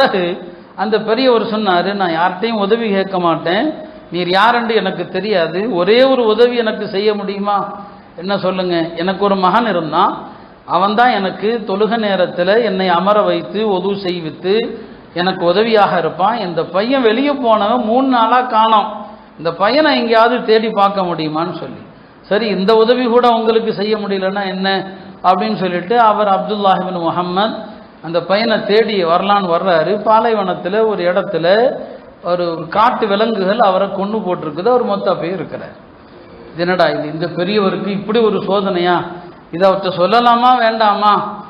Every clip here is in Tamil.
பிறகு அந்த பெரியவர் சொன்னார் நான் யார்கிட்டையும் உதவி கேட்க மாட்டேன். நீர் யாருன்னு எனக்கு தெரியாது. ஒரே ஒரு உதவி எனக்கு செய்ய முடியுமா? என்ன சொல்லுங்க. எனக்கு ஒரு மகன் இருந்தான். அவன் தான் எனக்கு தொழுக நேரத்தில் என்னை அமர வைத்து உதவு செய்வித்து எனக்கு உதவியாக இருப்பான். இந்த பையன் வெளியே போனவன் மூணு நாளாக காணோம். இந்த பையனை எங்கேயாவது தேடி பார்க்க முடியுமான்னு சொல்லி. சரி இந்த உதவி கூட உங்களுக்கு செய்ய முடியலன்னா என்ன? அப்படின்னு சொல்லிட்டு அவர் அப்துல்லாஹிபின் முகம்மது அந்த பையனை தேடி வரலான்னு வர்றாரு. பாலைவனத்தில் ஒரு இடத்துல ஒரு காட்டு விலங்குகள் அவரை கொண்டு போட்டிருக்குது. அவர் மொத்த போய் இருக்கிறார். என்னடா இது? இந்த பெரியவருக்கு இப்படி ஒரு சோதனையா? இதை அவர்கிட்ட சொல்லலாமா? வேண்டாமா?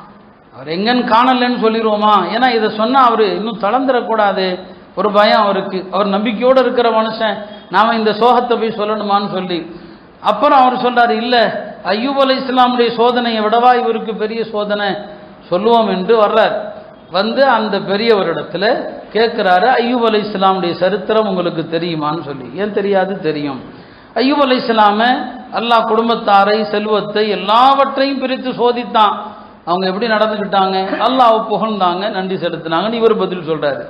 அவர் எங்கன்னு காணலன்னு சொல்லிடுவோமா? ஏன்னா இதை சொன்னால் அவர் இன்னும் தளர்ந்துடக்கூடாது. ஒரு பயம் அவருக்கு. அவர் நம்பிக்கையோடு இருக்கிற மனுஷன். நாம் இந்த சோகத்தை போய் சொல்லணுமான்னு சொல்லி. அப்புறம் அவர் சொல்கிறார் இல்லை ஐயூப் அலை இஸ்லாமுடைய சோதனையை விடவா இவருக்கு பெரிய சோதனை? சொல்லுவோம் என்று வர்றார். வந்து அந்த பெரியவரிடத்துல கேட்குறாரு ஐயூப் அலை இஸ்லாமுடைய சரித்திரம் உங்களுக்கு தெரியுமான்னு சொல்லி. ஏன் தெரியாது? தெரியும். ஐயூப் அலை இஸ்லாம அல்லாஹ் குடும்பத்தாரை செல்வத்தை எல்லாவற்றையும் பிரித்து சோதித்தான். அவங்க எப்படி நடந்துக்கிட்டாங்க? அல்லாஹ் புகழ்ந்தாங்க நன்றி செலுத்தினாங்கன்னு இவர் பதில் சொல்றாரு.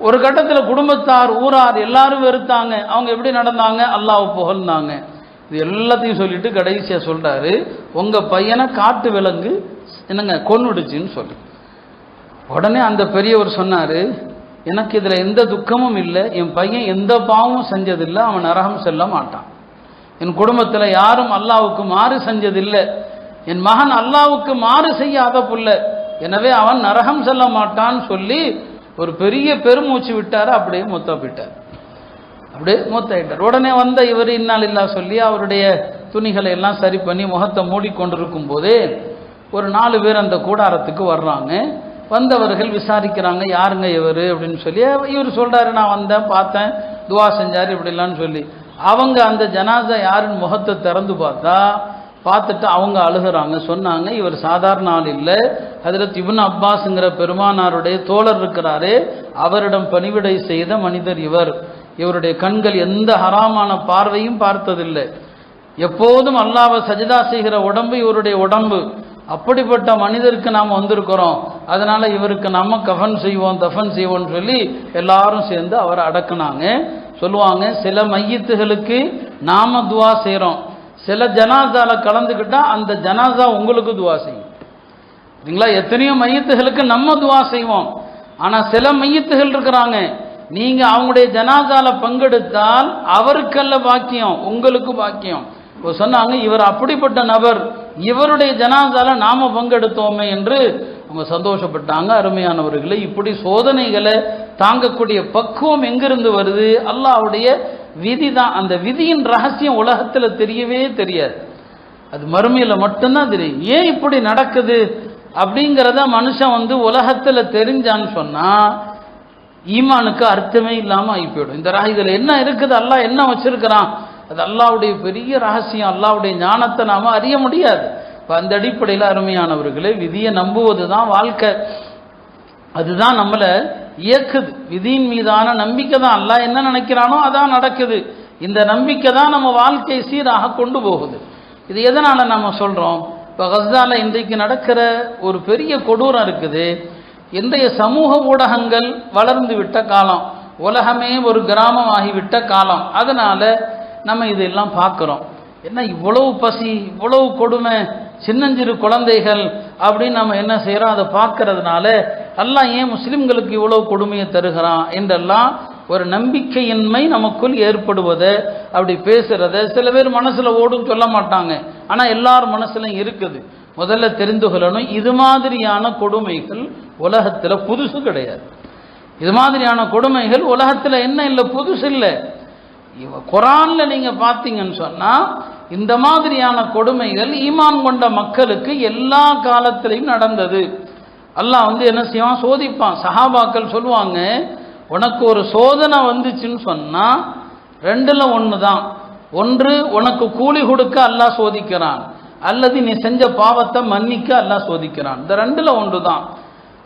ஒரு கட்டத்தில் குடும்பத்தார் ஊரார் எல்லாரும் வெறுத்தாங்க. அவங்க எப்படி நடந்தாங்க? அல்லாஹ் புகழ்ந்தாங்க. இது எல்லாத்தையும் சொல்லிட்டு கடைசியாக சொல்றாரு உங்க பையனை காட்டு விலங்கு என்னங்க கொன்னுடுச்சுன்னு சொல்லி. உடனே அந்த பெரியவர் சொன்னார் எனக்கு இதில் எந்த துக்கமும் இல்லை என் பையன் எந்த பாவமும் செஞ்சதில்லை அவன் நரகம் செல்ல மாட்டான். என் குடும்பத்தில் யாரும் அல்லாவுக்கு மாறு செஞ்சதில்லை. என் மகன் அல்லாவுக்கு மாறு செய்யாத புள்ள. எனவே அவன் நரகம் செல்ல மாட்டான்னு சொல்லி ஒரு பெரிய பெருமூச்சு விட்டார் அப்படியே மொத்த போயிட்டார். அப்படியே மூத்தாயிட்டார் உடனே வந்த இவர் இன்னால் இல்லா சொல்லி அவருடைய துணிகளை எல்லாம் சரி பண்ணி முகத்தை மூடிக்கொண்டிருக்கும் போதே ஒரு நாலு பேர் அந்த கூடாரத்துக்கு வர்றாங்க. வந்தவர்கள் விசாரிக்கிறாங்க யாருங்க இவர்? அப்படின்னு சொல்லி இவர் சொல்கிறாரு நான் வந்தேன் பார்த்தேன் துவா செஞ்சார் இப்படிலான்னு சொல்லி. அவங்க அந்த ஜனாசா யாருன்னு முகத்தை திறந்து பார்த்தா பார்த்துட்டு அவங்க அழுகுறாங்க. சொன்னாங்க இவர் சாதாரண ஆள் இல்லை. அதில் இப்னு அப்பாஸுங்கிற பெருமானாருடைய தோழர் இருக்கிறாரு. அவரிடம் பணிவிடை செய்த மனிதர் இவர். இவருடைய கண்கள் எந்த ஹராமான பார்வையும் பார்த்ததில்லை. எப்போதும் அல்லாவை சஜிதா செய்கிற உடம்பு இவருடைய உடம்பு. அப்படிப்பட்ட மனிதருக்கு நாம் வந்திருக்கிறோம். அதனால இவருக்கு நம்ம கஃபன் செய்வோம் தஃபன் செய்வோம்னு சொல்லி எல்லாரும் சேர்ந்து அவரை அடக்குனாங்க. சொல்லுவாங்க சில மையத்துகளுக்கு நாம துவா செய்கிறோம் சில ஜனாசால கலந்துக்கிட்டா அந்த ஜனாசா உங்களுக்கு துவா செய்யும். சரிங்களா? எத்தனையோ மையத்துகளுக்கு நம்ம துவா செய்வோம். ஆனால் சில மையத்துகள் இருக்கிறாங்க. நீங்க அவங்களுடைய ஜனாசால பங்கெடுத்தால் அவருக்கல்ல பாக்கியம் உங்களுக்கு பாக்கியம். இப்போ சொன்னாங்க இவர் அப்படிப்பட்ட நபர். இவருடைய ஜனாசால நாம பங்கெடுத்தோமே என்று அவங்க சந்தோஷப்பட்டாங்க அருமையானவர்களே. இப்படி சோதனைகளை தாங்கக்கூடிய பக்குவம் எங்கிருந்து வருது? அல்லாவுடைய விதி தான் அந்த விதியின் ரகசியம் உலகத்தில் தெரியவே தெரியாது. அது மறுமையில் மட்டும்தான் தெரியும். ஏன் இப்படி நடக்குது? அப்படிங்கிறத மனுஷன் வந்து உலகத்தில் தெரிஞ்சான்னு சொன்னால் ஈமானுக்கு அர்த்தமே இல்லாமல் ஆகி போயிடும் இந்த ரா- என்ன இருக்குது? அல்லாஹ் என்ன வச்சிருக்கிறான்? அது அல்லாவுடைய பெரிய ரகசியம் அல்லாவுடைய ஞானத்தை நாம் அறிய முடியாது. இப்போ அந்த அடிப்படையில் அருமையானவர்களே விதியை நம்புவது தான் வாழ்க்கை. அதுதான் நம்மளை இயக்குது. விதியின் மீதான நம்பிக்கை தான். அல்லாஹ் என்ன நினைக்கிறானோ அதான் நடக்குது. இந்த நம்பிக்கை தான் நம்ம வாழ்க்கையை சீராக கொண்டு போகுது. இது எதனால் நம்ம சொல்கிறோம் இப்போ கஸ்தாவில் இன்றைக்கு நடக்கிற ஒரு பெரிய கொடூரம் இருக்குது. இன்றைய சமூக ஊடகங்கள் வளர்ந்து விட்ட காலம். உலகமே ஒரு கிராமம் ஆகிவிட்ட காலம். அதனால் நம்ம இதெல்லாம் பார்க்குறோம். என்ன இவ்வளவு பசி இவ்வளவு கொடுமை சின்னஞ்சிறு குழந்தைகள் அப்படின்னு நம்ம என்ன செய்கிறோம் அதை பார்க்கறதுனால எல்லாம் ஏன் முஸ்லிம்களுக்கு இவ்வளவு கொடுமையை தருகிறான் என்றெல்லாம் ஒரு நம்பிக்கையின்மை நமக்குள் ஏற்படுவதை அப்படி பேசுறத சில பேர் மனசுல ஓடும் சொல்ல மாட்டாங்க. ஆனா எல்லார் மனசுலையும் இருக்குது. முதல்ல தெரிந்து கொள்ளணும் இது மாதிரியான கொடுமைகள் உலகத்துல புதுசு கிடையாது. இது மாதிரியான கொடுமைகள் உலகத்துல என்ன இல்லை? புதுசு இல்லை. குரானில் நீங்கள் பார்த்தீங்கன்னு சொன்னால் இந்த மாதிரியான கொடுமைகள் ஈமான் கொண்ட மக்களுக்கு எல்லா காலத்திலையும் நடந்தது. அல்லாஹ் வந்து என்ன செய்வான்? சோதிப்பான். சஹாபாக்கள் சொல்லுவாங்க உனக்கு ஒரு சோதனை வந்துச்சுன்னு சொன்னால் ரெண்டில் ஒன்று தான் ஒன்று உனக்கு கூலி கொடுக்க அல்லாஹ் சோதிக்கிறான். அல்லது நீ செஞ்ச பாவத்தை மன்னிக்க அல்லாஹ் சோதிக்கிறான். இந்த ரெண்டில் ஒன்று தான்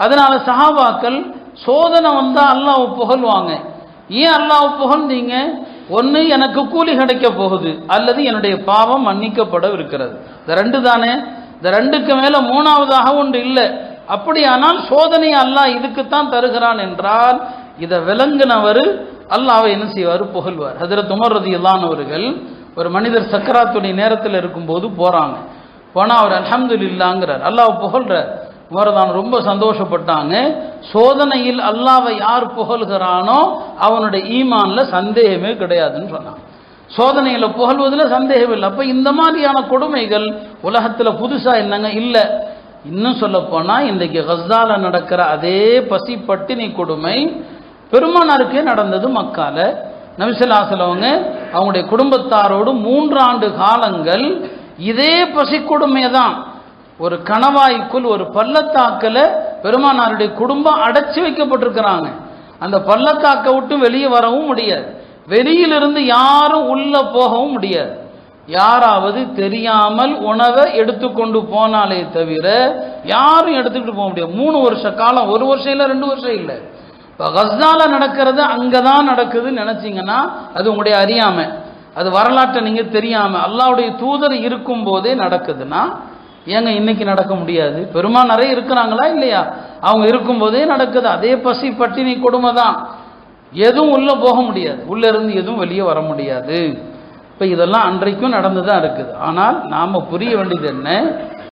அதனால் சஹாபாக்கள் சோதனை வந்தால் அல்லாஹ் புகழ்வாங்க ஏன் அல்லாஹ் புகழ்ந்தீங்க ஒன்று எனக்கு கூலி கிடைக்க போகுது அல்லது என்னுடைய பாவம் மன்னிக்கப்பட இருக்கிறது இந்த ரெண்டு தானே? இந்த ரெண்டுக்கு மேலே மூணாவதாக ஒன்று இல்லை. அப்படியானால் சோதனை அல்லாஹ் இதுக்குத்தான் தருகிறான் என்றால் இதை விளங்கினவர் அல்லாவை என்ன செய்வார்? புகழ்வார். ஹதரத் உமர் ரதி இல்லானவர்கள் ஒரு மனிதர் சக்கராத்துடைய நேரத்தில் இருக்கும்போது போகிறாங்க போனால் அவர் அல்ஹம்துலில்லாங்கிறார் அல்லாஹ் புகழ்கிறார் வரதான் ரொம்ப சந்தோஷப்பட்டாங்க. சோதனையில் அல்லாவை யார் புகழ்கிறானோ அவனுடைய ஈமான்ல சந்தேகமே கிடையாதுன்னு சொன்னான். சோதனையில புகழ்வதில் சந்தேகம் இல்லை. அப்ப இந்த மாதிரியான கொடுமைகள் உலகத்துல புதுசா என்னங்க? இல்லை. இன்னும் சொல்ல போனா இன்றைக்கு ஹஸ்தால நடக்கிற அதே பசி பட்டினி கொடுமை பெருமானாருக்கே நடந்தது மக்கால. நபிசல்லாசலவங்க அவங்களுடைய குடும்பத்தாரோடு மூன்றாண்டு காலங்கள் இதே பசி கொடுமையை தான் ஒரு கணவாய்க்குள் ஒரு பள்ளத்தாக்கில் பெருமானாருடைய குடும்பம் அடைச்சி வைக்கப்பட்டிருக்கிறாங்க. அந்த பள்ளத்தாக்கை விட்டு வெளியே வரவும் முடியாது. வெளியிலிருந்து யாரும் உள்ள போகவும் முடியாது. யாராவது தெரியாமல் உணவை எடுத்துக்கொண்டு போனாலே தவிர யாரும் எடுத்துக்கிட்டு போக முடியாது. மூணு வருஷ காலம் ஒரு வருஷம் இல்லை ரெண்டு வருஷம் இல்லை. இப்போ கஸ்தால நடக்கிறது அங்கே தான் நடக்குதுன்னு நினச்சிங்கன்னா அது உங்களுடைய அறியாமை. அது வரலாற்றை நீங்கள் தெரியாமல் அல்லாவுடைய தூதர் இருக்கும் போதே நடக்குதுன்னா ஏங்க இன்னைக்கு நடக்க முடியாது? பெருமானரே இருக்கிறாங்களா இல்லையா? அவங்க இருக்கும்போதே நடக்குது. அதே பசி பட்டினி கொடுமை தான். எதுவும் உள்ளே போக முடியாது. உள்ளே இருந்து எதுவும் வெளியே வர முடியாது. இப்போ இதெல்லாம் அன்றைக்கும் நடந்து தான் இருக்குது. ஆனால் நாம் புரிய வேண்டியது என்ன?